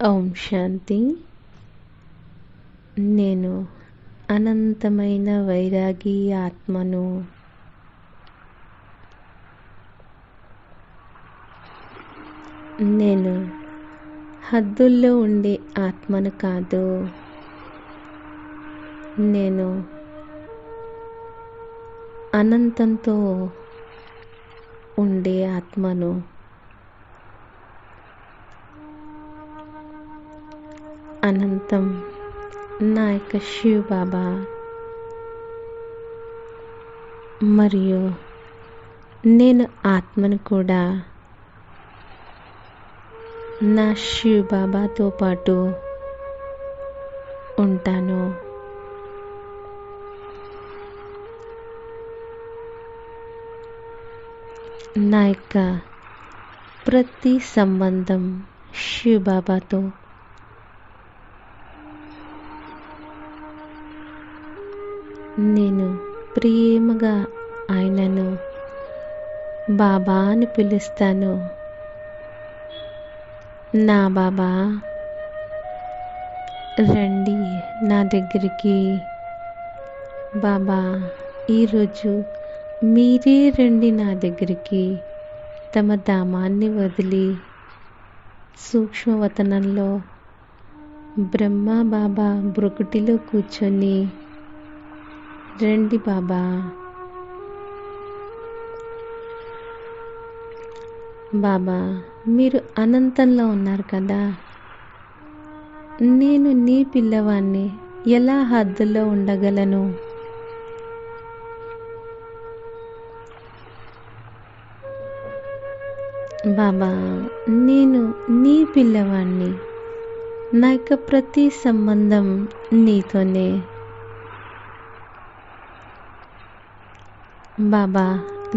ఓం శాంతి. నేను అనంతమైన వైరాగి ఆత్మను. నేను హద్దుల్లో ఉండే ఆత్మను కాదు. నేను అనంతంతో ఉండే ఆత్మను. అనంతం. నా యొక్క శివ్ బాబా మరియు నేను ఆత్మను కూడా నా శివ్ బాబాతో పాటు ఉంటాను. నా యొక్క ప్రతి సంబంధం శివ్ బాబాతో నేను ప్రేమగా ఆయనను బాబా అని పిలుస్తాను. నా బాబా రండి నా దగ్గరికి. బాబా ఈరోజు మీరే రండి నా దగ్గరికి. తమ ధామాన్ని వదిలి సూక్ష్మవతనంలో బ్రహ్మ బాబా బ్రొకటిలో కూర్చొని రండి బాబా. బాబా మీరు అనంతంలో ఉన్నారు కదా. నేను నీ పిల్లవాన్ని ఎలా హద్దుల్లో ఉండగలను? బాబా నేను నీ పిల్లవాణ్ణి. నా యొక్క ప్రతి సంబంధం నీతోనే. బాబా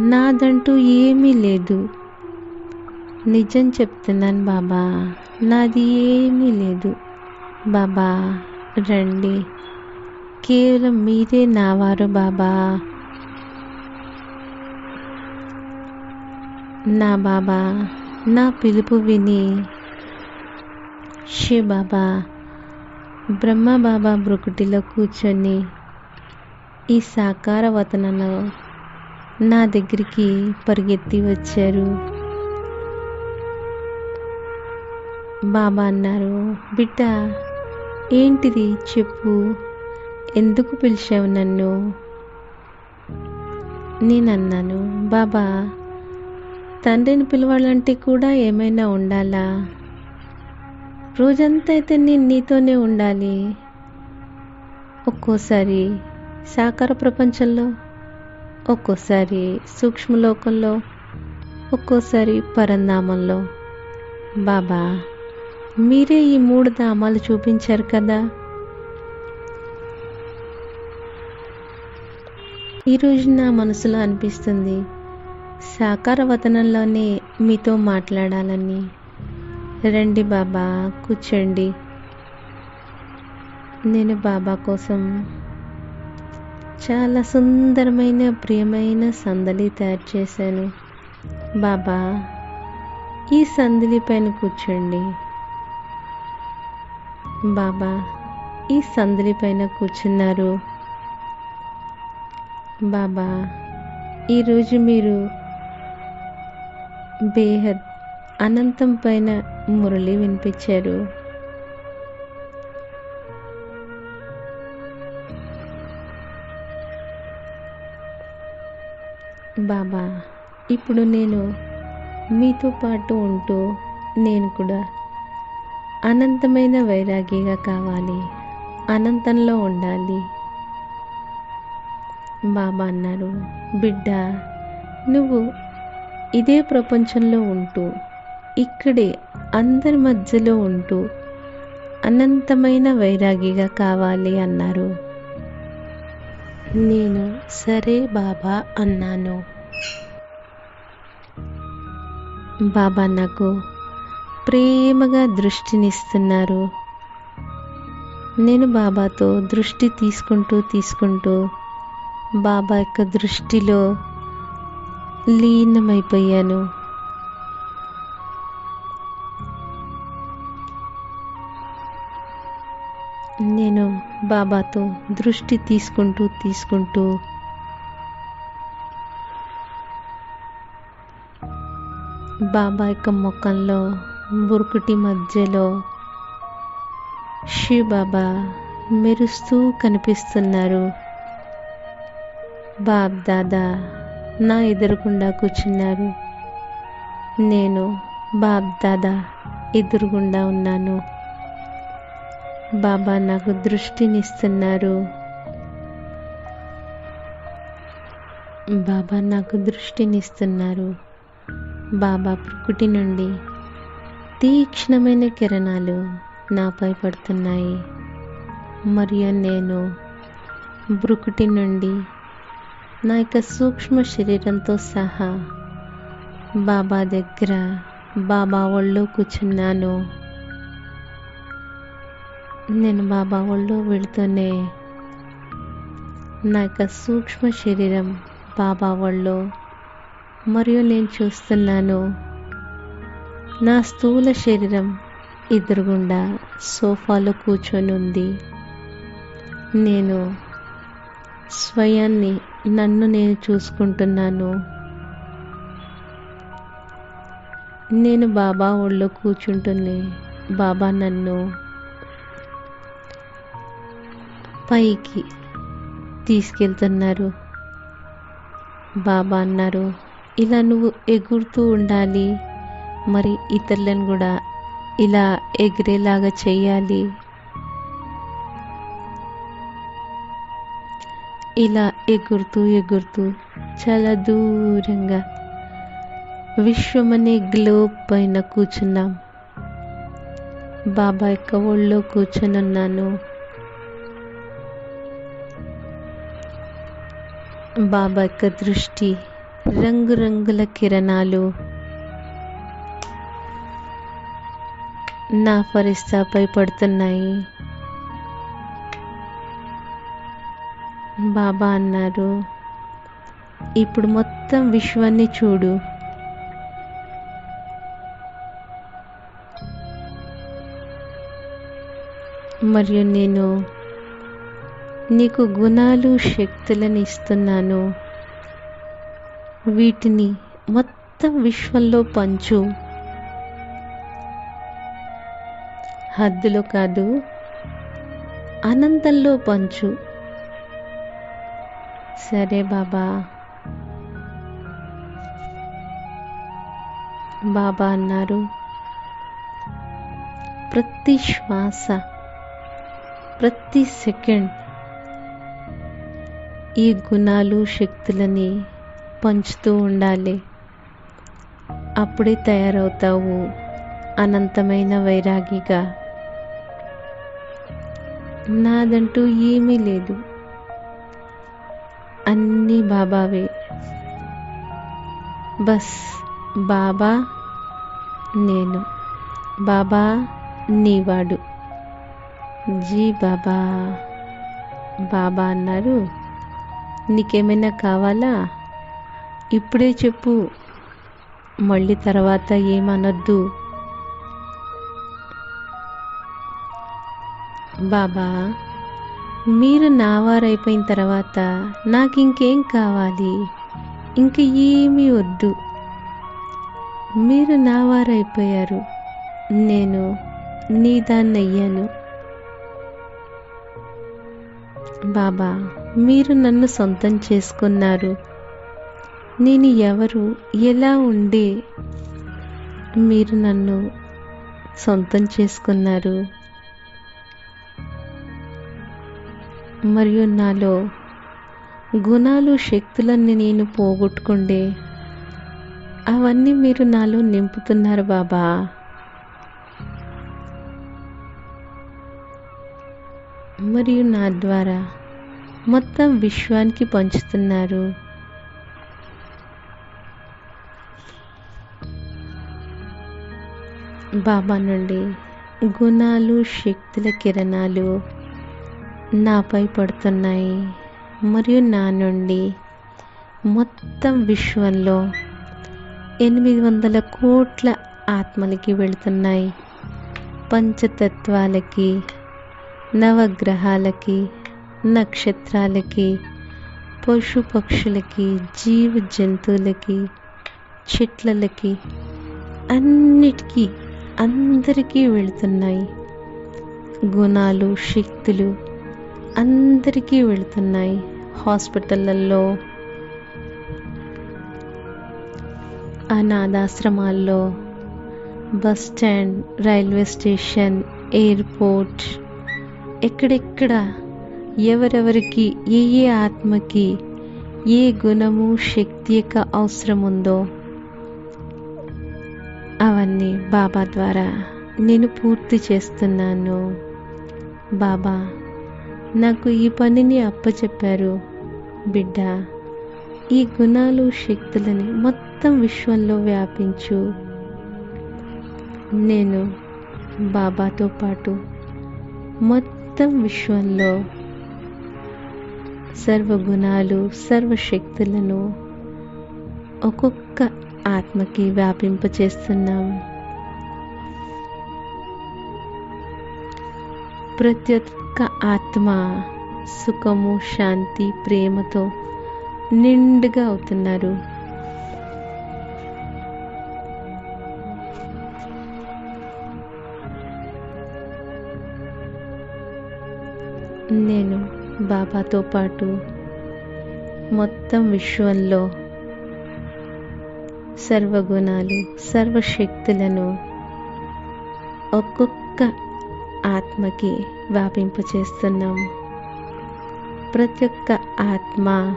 నాదంటూ ఏమీ లేదు. నిజం చెప్తున్నాను బాబా నాది ఏమీ లేదు. బాబా రండి. కేవలం మీరే నావారు బాబా. నా బాబా నా పిలుపు విని. శివ బాబా బ్రహ్మ బాబా బ్రుకుటిలో కూర్చొని ఈ సాకార వతనలో నా దగ్గరికి పరిగెత్తి వచ్చారు. బాబా అన్నారు బిడ్డ ఏంటిది చెప్పు. ఎందుకు పిలిచావు నన్ను? నేను అన్నాను బాబా తండ్రిని పిలవాలంటే కూడా ఏమైనా ఉండాలా? రోజంతా అయితే నేను నీతోనే ఉండాలి. ఒక్కోసారి సాకార ప్రపంచంలో ఒక్కోసారి సూక్ష్మలోకంలో ఒక్కోసారి పరంధామంలో. బాబా మీరే ఈ మూడు ధామాలు చూపించారు కదా? ఈరోజు నా మనసులో అనిపిస్తుంది సాకార వతనంలోనే మీతో మాట్లాడాలని. రండి బాబా కూర్చోండి. నేను బాబా కోసం చాలా సుందరమైన ప్రియమైన సందలి తయారు చేశాను. బాబా ఈ సందలి పైన కూర్చోండి. బాబా ఈ సందలి పైన కూర్చున్నారు. బాబా ఈరోజు మీరు బేహద్ అనంతం పైన మురళి వినిపించారు. బాబా ఇప్పుడు నేను మీతో పాటు ఉంటూ నేను కూడా అనంతమైన వైరాగిగా కావాలి అనంతంలో ఉండాలి. బాబా అన్నారు బిడ్డ నువ్వు ఇదే ప్రపంచంలో ఉంటూ ఇక్కడే అందరి మధ్యలో ఉంటూ అనంతమైన వైరాగిగా కావాలి అన్నారు. నేను సరే బాబా అన్నాను. బాబా నాకు ప్రేమగా దృష్టినిస్తున్నారు. నేను బాబాతో దృష్టి తీసుకుంటూ తీసుకుంటూ బాబా యొక్క దృష్టిలో లీనమైపోయాను. నేను బాబాతో దృష్టి తీసుకుంటూ తీసుకుంటూ బాబా యొక్క ముఖంలో బురుకుటి మధ్యలో షి బాబా మెరుస్తూ కనిపిస్తున్నారు. బాబ్ దాదా నా ఎదురుగుండా కూర్చున్నారు. నేను బాబ్ దాదా ఎదురుగుండా ఉన్నాను. బాబా నాకు దృష్టినిస్తున్నారు. బాబా నాకు దృష్టినిస్తున్నారు. బాబా ప్రకృతి నుండి తీక్షణమైన కిరణాలు నాపై పడుతున్నాయి. మరియు నేను బ్రుకుటి నుండి నా యొక్క సూక్ష్మ శరీరంతో సహా బాబా దగ్గర బాబా ఒళ్ళో కూర్చున్నాను. నేను బాబా ఒళ్ళో వెళుతూనే నా యొక్క సూక్ష్మ శరీరం బాబా ఒళ్ళో మరియు నేను చూస్తున్నాను. నా స్థూల శరీరం ఎదురుగుండా సోఫాలో కూర్చొని ఉంది. నేను స్వయాన్ని నన్ను నేను చూసుకుంటున్నాను. నేను బాబా ఒళ్ళో కూర్చుంటుంది. బాబా నన్ను పైకి తీసుకెళ్తున్నారు. బాబా అన్నారు ఇలా నువ్వు ఎగురుతూ ఉండాలి. మరి ఇతరులను కూడా ఇలా ఎగిరేలాగా చేయాలి. ఇలా ఎగురుతూ ఎగురుతూ చాలా దూరంగా విశ్వం అనే గ్లోబ్ పైన కూర్చున్నాం. బాబా యొక్క ఒళ్ళో కూర్చొని ఉన్నాను బాబా యొక్క దృష్టి రంగురంగుల కిరణాలు నా ఫరిస్తాపై పడుతున్నాయి. బాబా అన్నారు ఇప్పుడు మొత్తం విశ్వాన్ని చూడు. మరియు నేను నీకు గుణాలు శక్తులను ఇస్తున్నాను. వీటిని మొత్తం విశ్వంలో పంచు. హద్దులో కాదు అనంతంలో పంచు. సరే బాబా. బాబా అన్నారు ప్రతి శ్వాస ప్రతి సెకండ్ ఈ గుణాలు శక్తులని పంచుతూ ఉండాలి. అప్పుడే తయారవుతావు అనంతమైన వైరాగిగా. నాదంటూ ఏమీ లేదు. అన్నీ బాబావే. బస్ బాబా నేను. బాబా నీవాడు. జీ బాబా. బాబా అన్నారు. నీకేమైనా కావాలా? ఇప్పుడే చెప్పు. మళ్ళీ తర్వాత ఏమనొద్దు. బాబా మీరు నావారైపోయిన తర్వాత నాకు ఇంకేం కావాలి? ఇంక ఏమీ వద్దు. మీరు నా వారైపోయారు నేను నీ దాన్ని అయ్యాను బాబా మీరు నన్ను సొంతం చేసుకున్నారు. నేను ఎవరు? ఎలా ఉండే? మీరు నన్ను సొంతం చేసుకున్నారు. మరియు నాలో గుణాలు శక్తులన్నీ నేను పోగొట్టుకుండే. అవన్నీ మీరు నాలో నింపుతున్నారు బాబా. మరియు నా ద్వారా మొత్తం విశ్వానికి పంచుతున్నారు. బాబా నుండి గుణాలు శక్తుల కిరణాలు నాపై పడుతున్నాయి. మరియు నా నుండి మొత్తం విశ్వంలో ఎనిమిది వందల కోట్ల ఆత్మలకి వెళుతున్నాయి. పంచతత్వాలకి నవగ్రహాలకి నక్షత్రాలకి పశు పక్షులకి జీవ జంతువులకి చెట్లలకి అన్నిటికీ అందరికీ వెళుతున్నాయి. గుణాలు శక్తులు అందరికీ వెళుతున్నాయి హాస్పిటళ్ళల్లో అనాథాశ్రమాల్లో bus stand railway station airport ఎక్కడెక్కడ ఎవరెవరికి ఏ ఏ ఆత్మకి ఏ గుణము శక్తి యొక్క అవసరం ఉందో అవన్నీ బాబా ద్వారా నేను పూర్తి చేస్తున్నాను. బాబా నాకు ఈ పనిని అప్పచెప్పారు. బిడ్డ ఈ గుణాలు శక్తులని మొత్తం విశ్వంలో వ్యాపించు. నేను బాబాతో పాటు మొత్తం విశ్వంలో సర్వగుణాలు సర్వశక్తులను ఒక్కొక్క ఆత్మకి వ్యాపింపచేస్తున్నాం ప్రతి ఒక్క ఆత్మ సుఖము శాంతి ప్రేమతో నిండుగా అవుతున్నారు. నేను బాబాతో పాటు మొత్తం విశ్వంలో సర్వగుణాలు సర్వశక్తులను ఒక్కొక్క ఆత్మకి వ్యాపింపచేస్తున్నాం. ప్రతి ఒక్క ఆత్మ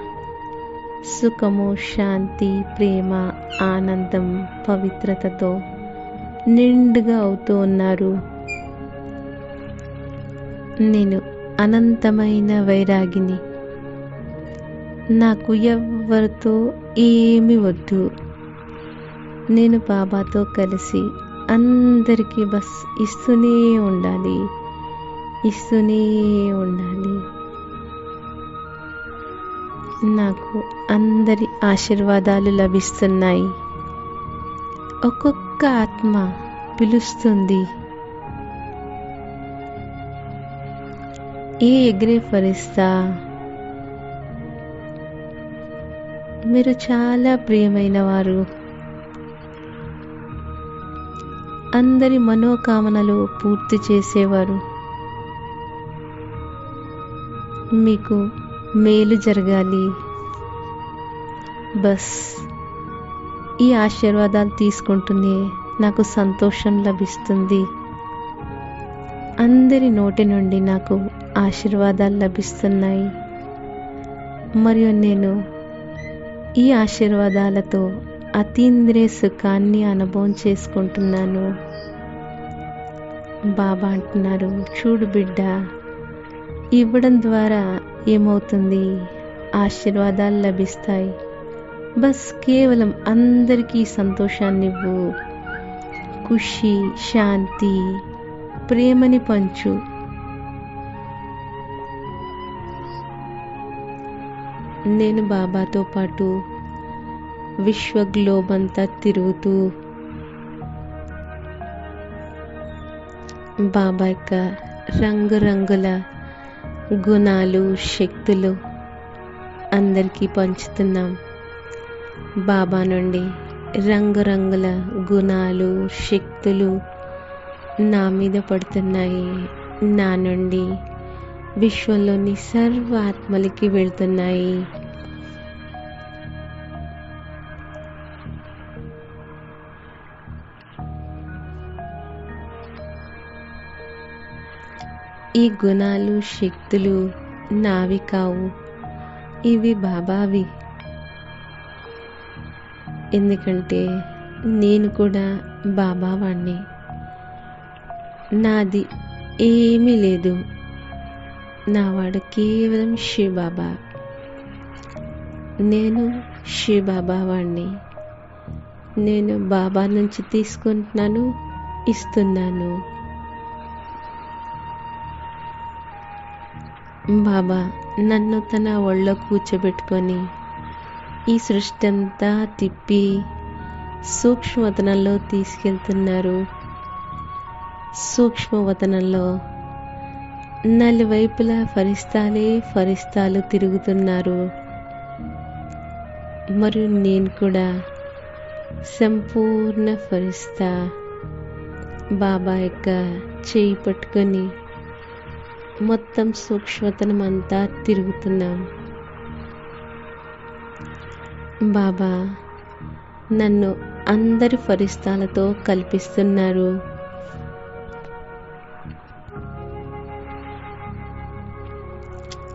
సుఖము శాంతి ప్రేమ ఆనందం పవిత్రతతో నిండుగా అవుతూ ఉన్నారు. నేను అనంతమైన వైరాగిని. నాకు ఎవరితో ఏమి వద్దు. నేను బాబాతో కలిసి అందరికీ బస్ ఇస్తూనే ఉండాలి. ఇస్తూనే ఉండాలి. నాకు అందరి ఆశీర్వాదాలు లభిస్తున్నాయి. ఒక్కొక్క ఆత్మ పిలుస్తుంది. ఏ ఎగ్రే ఫరిస్తా? మీరు చాలా ప్రియమైన వారు. అందరి మనోకామనలు పూర్తి చేసేవారు. మీకు మేలు జరగాలి. బస్ ఈ ఆశీర్వాదాలు తీసుకుంటుంది నాకు సంతోషం లభిస్తుంది. అందరి నోటి నుండి నాకు ఆశీర్వాదాలు లభిస్తున్నాయి. మరియు నేను ఈ ఆశీర్వాదాలతో అతీంద్రియ సుఖాన్ని అనుభవం చేసుకుంటున్నాను. బాబా అంటున్నారు. చూడు బిడ్డ ఇవ్వడం ద్వారా ఏమవుతుంది? ఆశీర్వాదాలు లభిస్తాయి. బస్ కేవలం అందరికీ సంతోషాన్ని ఇవ్వు ఖుషి శాంతి ప్రేమని పంచు. నేను బాబాతో పాటు విశ్వ గ్లోబ్ అంతా తిరుగుతూ బాబా యొక్క రంగురంగుల గుణాలు శక్తులు అందరికీ పంచుతున్నాం. బాబా నుండి రంగురంగుల గుణాలు శక్తులు నా మీద పడుతున్నాయి. నా నుండి విశ్వంలోని సర్వ ఆత్మలకి వెళ్తున్నాయి. ఈ గుణాలు శక్తులు నావి కావు. ఇవి బాబావి. ఎందుకంటే నేను కూడా బాబావాణ్ణి. నాది ఏమీ లేదు. నావాడు కేవలం శివబాబా. నేను శివబాబా వాణ్ణి నేను బాబా నుంచి తీసుకుంటున్నాను ఇస్తున్నాను. బాబా నన్ను తన ఒళ్ళో కూర్చోబెట్టుకొని ఈ సృష్టి అంతా తిప్పి సూక్ష్మవతనంలో తీసుకెళ్తున్నారు. సూక్ష్మవతనంలో నలువైపులా ఫరిస్తాలే ఫరిస్తాలు తిరుగుతున్నారు. మరియు నేను కూడా సంపూర్ణ ఫరిస్తా. బాబా యొక్క చేయి పట్టుకొని మొత్తం సూక్ష్మతనం అంతా తిరుగుతున్నాం. బాబా నన్ను అందరి ఫరిస్తాలతో కల్పిస్తున్నారు.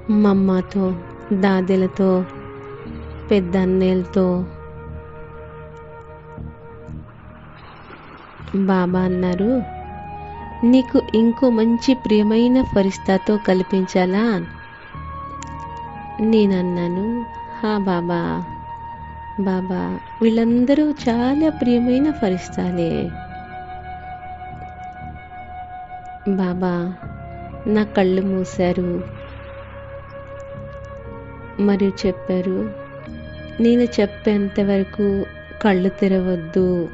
మమ్మతో దాదెలతో పెద్ద అన్నయ్యలతో బాబా అన్నారు నీకు ఇంకో మంచి ప్రియమైన ఫరిస్తాతో కల్పించాలా? నేనన్నాను హా బాబా బాబా వీళ్ళందరూ చాలా ప్రియమైన ఫరిస్తాలే. బాబా నా కళ్ళు మూశారు. మరియు చెప్పారు నేను చెప్పేంత వరకు కళ్ళు తెరవద్దు.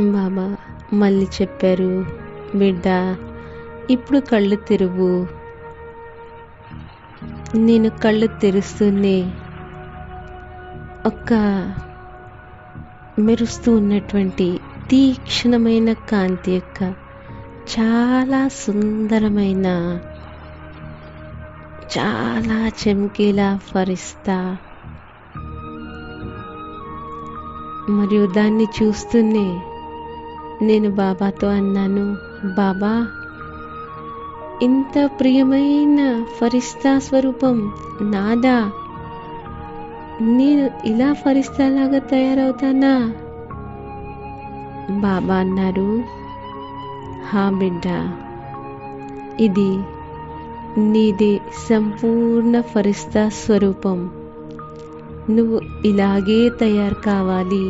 బాబా మళ్ళీ చెప్పారు బిడ్డ ఇప్పుడు కళ్ళు తెరువు. నేను కళ్ళు తెరుస్తూనే ఒక మెరుస్తూ ఉన్నటువంటి తీక్షణమైన కాంతి యొక్క చాలా సుందరమైన చాలా చెమ్కేలా ఫరిస్తా మరియు దాన్ని చూస్తూనే నేను బాబాతో అన్నాను బాబా ఇంత ప్రియమైన ఫరిస్తా స్వరూపం నాదా? నేను ఇలా ఫరిస్తాలాగా తయారవుతానా? బాబా అన్నారు హా బిడ్డ ఇది నీది సంపూర్ణ ఫరిస్తా స్వరూపం. నువ్వు ఇలాగే తయారు కావాలి.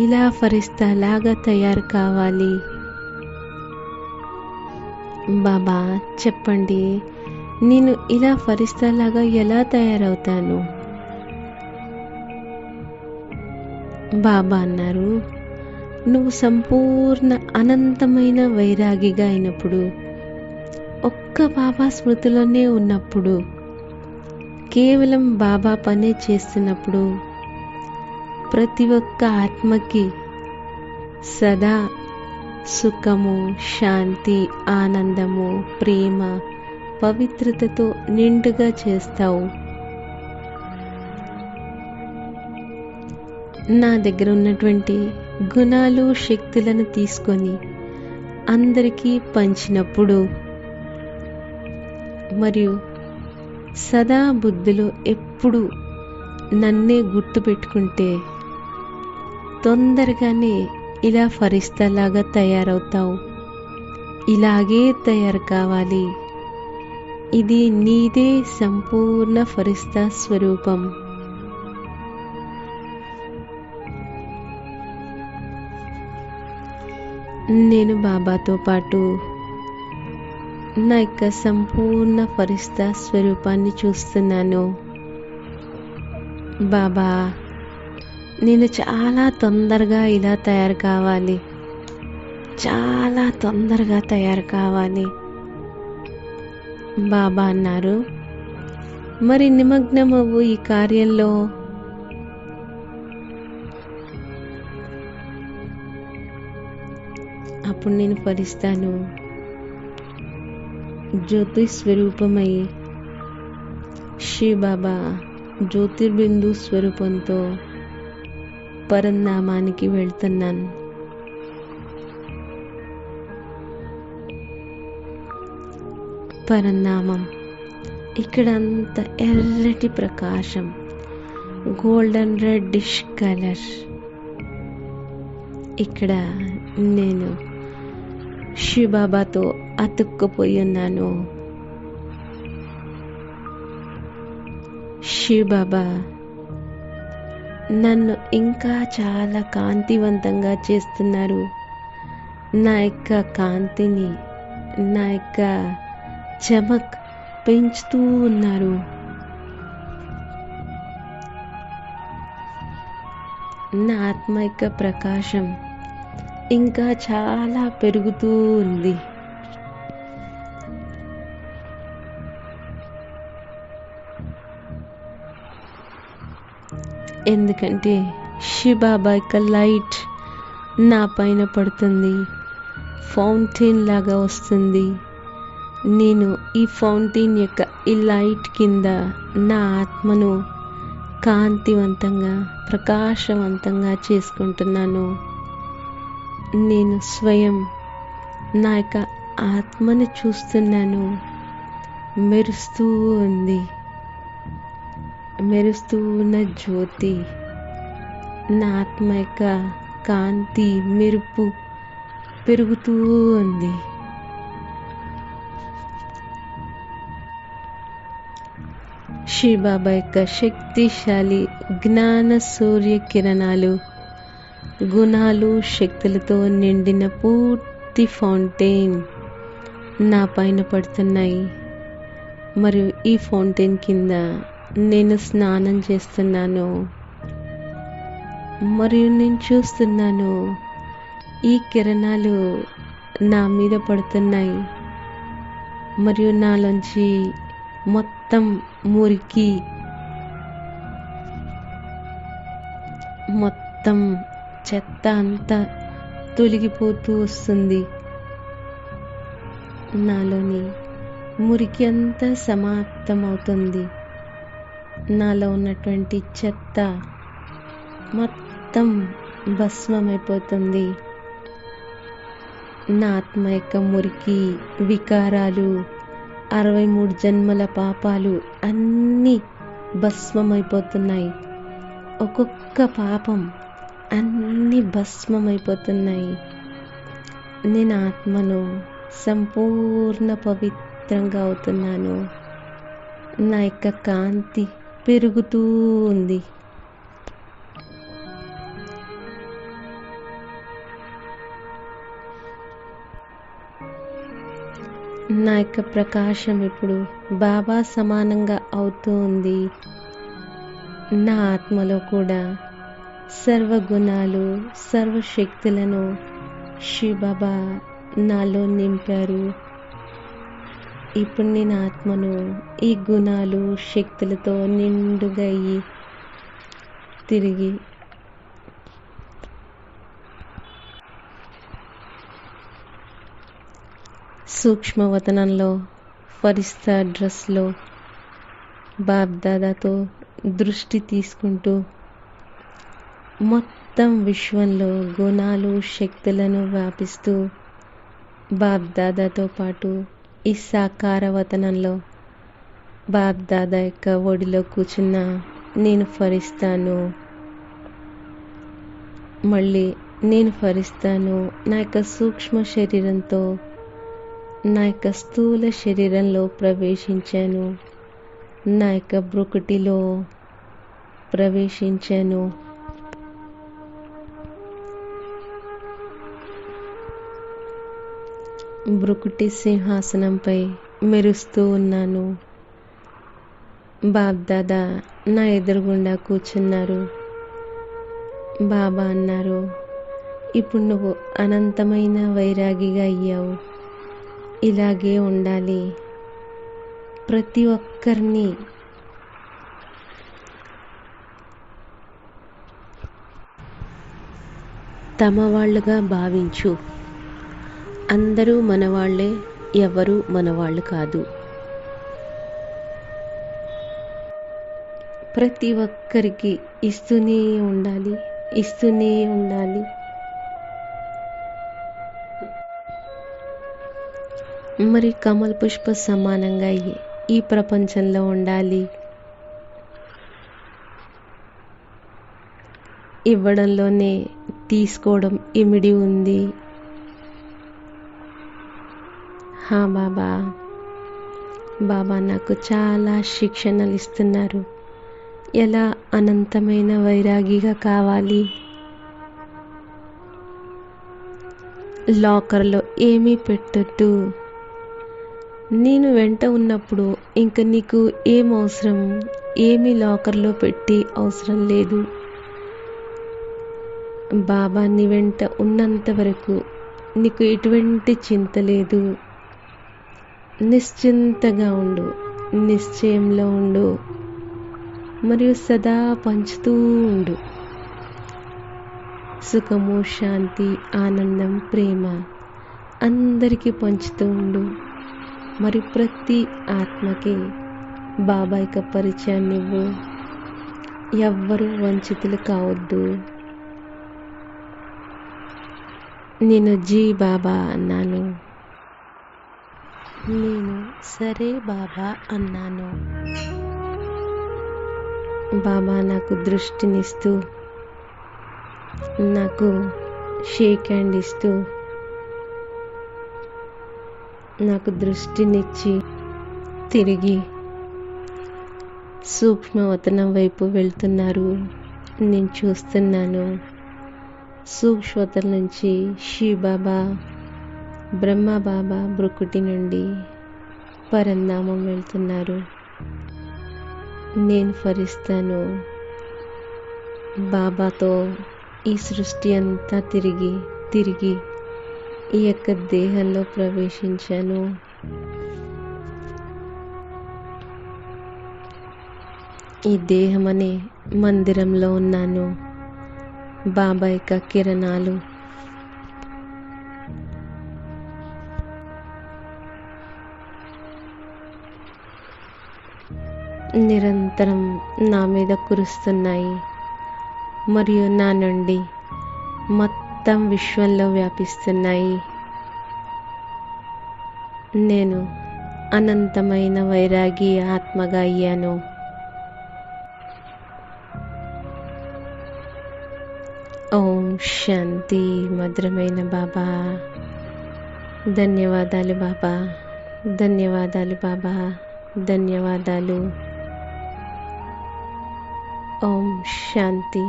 ఇలా ఫరిస్తాలాగా తయారు కావాలి. బాబా చెప్పండి. నేను ఇలా ఫరిస్తాలాగా ఎలా తయారవుతాను? బాబా అన్నారు నువ్వు సంపూర్ణ అనంతమైన వైరాగిగా అయినప్పుడు ఒక్క బాబా స్మృతిలోనే ఉన్నప్పుడు కేవలం బాబా పనే చేస్తున్నప్పుడు ప్రతి ఒక్క ఆత్మకి సదా సుఖము శాంతి ఆనందము ప్రేమ పవిత్రతతో నిండుగా చేస్తావు. నా దగ్గర ఉన్నటువంటి గుణాలు శక్తులను తీసుకొని అందరికీ పంచినప్పుడు మరియు సదా బుద్ధులు ఎప్పుడు నన్నే గుర్తుపెట్టుకుంటే తొందరగానే ఇలా ఫరిస్తాలాగా తయారవుతావు. ఇలాగే తయారు కావాలి. ఇది నీదే సంపూర్ణ ఫరిస్తా స్వరూపం. నేను బాబాతో పాటు నా యొక్క సంపూర్ణ ఫరిస్తా స్వరూపాన్ని చూస్తున్నాను. బాబా నేను చాలా తొందరగా ఇలా తయారు కావాలి. చాలా తొందరగా తయారు కావాలి. బాబా అన్నారు. మరి నిమగ్నమవు ఈ కార్యంలో? అప్పుడు నేను ఫలిస్తాను. జ్యోతి స్వరూపమై. శ్రీ బాబా జ్యోతిర్బిందు స్వరూపంతో పరిణామానికి వెళ్తున్నాను. పరిణామం ఇక్కడ అంత ఎర్రటి ప్రకాశం. గోల్డెన్ రెడ్డిష్ కలర్ ఇక్కడ నేను శివబాబాతో అతుక్కుపోయి ఉన్నాను. శివబాబా నన్ను ఇంకా చాలా కాంతివంతంగా చేస్తున్నారు. నా యొక్క కాంతిని నా యొక్క చమక్ పెంచుతూ ఉన్నారు. నా ఆత్మ యొక్క ప్రకాశం ఇంకా చాలా పెరుగుతూ ఉంది. ఎందుకంటే శిబాబా యొక్క లైట్ నా పైన పడుతుంది. ఫౌంటైన్ లాగా వస్తుంది. నేను ఈ ఫౌంటైన్ యొక్క ఈ లైట్ కింద నా ఆత్మను కాంతివంతంగా ప్రకాశవంతంగా చేసుకుంటున్నాను. నేను స్వయం నా యొక్క ఆత్మని చూస్తున్నాను. మెరుస్తూ ఉంది. మెరుస్తూ ఉన్న జ్యోతి నా ఆత్మ యొక్క కాంతి మెరుపు పెరుగుతూ ఉంది. బాబా యొక్క శక్తిశాలి జ్ఞాన సూర్య కిరణాలు గుణాలు శక్తులతో నిండిన పూర్తి ఫౌంటైన్ నా పైన పడుతున్నాయి. మరియు ఈ ఫౌంటైన్ కింద నేను స్నానం చేస్తున్నాను. మరియు నేను చూస్తున్నాను ఈ కిరణాలు నా మీద పడుతున్నాయి. మరియు నాలోంచి మొత్తం మురికి మొత్తం చెత్త అంతా తొలగిపోతూ వస్తుంది. నాలోని మురికి అంతా సమాప్తమవుతుంది. నాలో ఉన్నటువంటి చెత్త మొత్తం భస్మమైపోతుంది. నా ఆత్మ యొక్క మురికి వికారాలు అరవై మూడు జన్మల పాపాలు అన్నీ భస్మమైపోతున్నాయి. ఒక్కొక్క పాపం అన్నీ భస్మమైపోతున్నాయి. నేను ఆత్మను సంపూర్ణ పవిత్రంగా అవుతున్నాను. నా యొక్క కాంతి పెరుగుతూ ఉంది. నా యొక్క ప్రకాశం ఇప్పుడు బాబా సమానంగా అవుతూ ఉంది. నా ఆత్మలో కూడా సర్వగుణాలు సర్వశక్తులను శివబాబా నాలో నింపారు. ఇప్పుడు నేను ఆత్మను ఈ గుణాలు శక్తులతో నిండుగా అయ్యి తిరిగి సూక్ష్మవతనంలో ఫరిస్తా డ్రెస్లో బాబ్దాదాతో దృష్టి తీసుకుంటూ మొత్తం విశ్వంలో గుణాలు శక్తులను వ్యాపిస్తూ బాబ్దాదాతో పాటు ఈ వతనంలో బాబ్దాదా యొక్క ఒడిలో కూర్చున్న నేను ఫరిస్తాను. మళ్ళీ నేను ఫరిస్తాను. నా యొక్క సూక్ష్మ శరీరంతో నా యొక్క స్థూల శరీరంలో ప్రవేశించాను. నా యొక్క బ్రుకుటిలో ప్రవేశించాను. బ్రుకుటి సింహాసనంపై మెరుస్తూ ఉన్నాను. బాబ్దాదా నా ఎదురుగుండా కూర్చున్నారు. బాబా అన్నారు ఇప్పుడు నువ్వు అనంతమైన వైరాగిగా అయ్యావు. ఇలాగే ఉండాలి. ప్రతి ఒక్కరిని తమ వాళ్ళుగా భావించు. అందరూ మనవాళ్ళే ఎవరు మనవాళ్ళు కాదు. ప్రతి ఒక్కరికి ఇస్తూనే ఉండాలి ఇస్తూనే ఉండాలి. మరి కమల్ పుష్ప సమానంగా ఈ ప్రపంచంలో ఉండాలి? ఇవ్వడంలోనే తీసుకోవడం ఇమిడి ఉంది. హా బాబా. బాబా నాకు చాలా శిక్షణలు ఇస్తున్నారు. ఎలా అనంతమైన వైరాగిగా కావాలి? లాకర్లో ఏమీ పెట్టద్దు. నేను వెంట ఉన్నప్పుడు ఇంక నీకు ఏం అవసరం? ఏమీ లాకర్లో పెట్టి అవసరం లేదు. బాబా నీ వెంట ఉన్నంత వరకు నీకు ఎటువంటి చింత లేదు. నిశ్చింతగా ఉండు నిశ్చయంలో ఉండు మరియు సదా పంచుతూ ఉండు. సుఖము శాంతి ఆనందం ప్రేమ అందరికీ పంచుతూ ఉండు. మరి ప్రతి ఆత్మకి బాబా యొక్క పరిచయాన్ని ఇవ్వు. ఎవ్వరూ వంచితులు కావద్దు. నేను జీ బాబా అన్నాను. నేను సరే బాబా అన్నాను. బాబా నాకు దృష్టినిస్తూ నాకు షేక్ హ్యాండ్ ఇస్తూ నాకు దృష్టినిచ్చి తిరిగి సూక్ష్మవతనం వైపు వెళ్తున్నారు. నేను చూస్తున్నాను. సూక్ష్మతల నుంచి షీ బాబా బ్రహ్మ బాబా బ్రుకుటి నుండి పరంధామం వెళ్తున్నారు. నేను ఫరిస్తాను. బాబాతో ఈ సృష్టి అంతా తిరిగి తిరిగి ఈ యొక్క దేహంలో ప్రవేశించాను. ఈ దేహం అనే మందిరంలో ఉన్నాను. బాబా యొక్క కిరణాలు నిరంతరం నా మీద కురుస్తున్నాయి. మరియు నా నుండి మొత్తం విశ్వంలో వ్యాపిస్తున్నాయి. నేను అనంతమైన వైరాగి ఆత్మగా అయ్యాను. ఓం శాంతి మధురమైన బాబా. ధన్యవాదాలు బాబా. ధన్యవాదాలు బాబా. ధన్యవాదాలు. ఓం శాంతి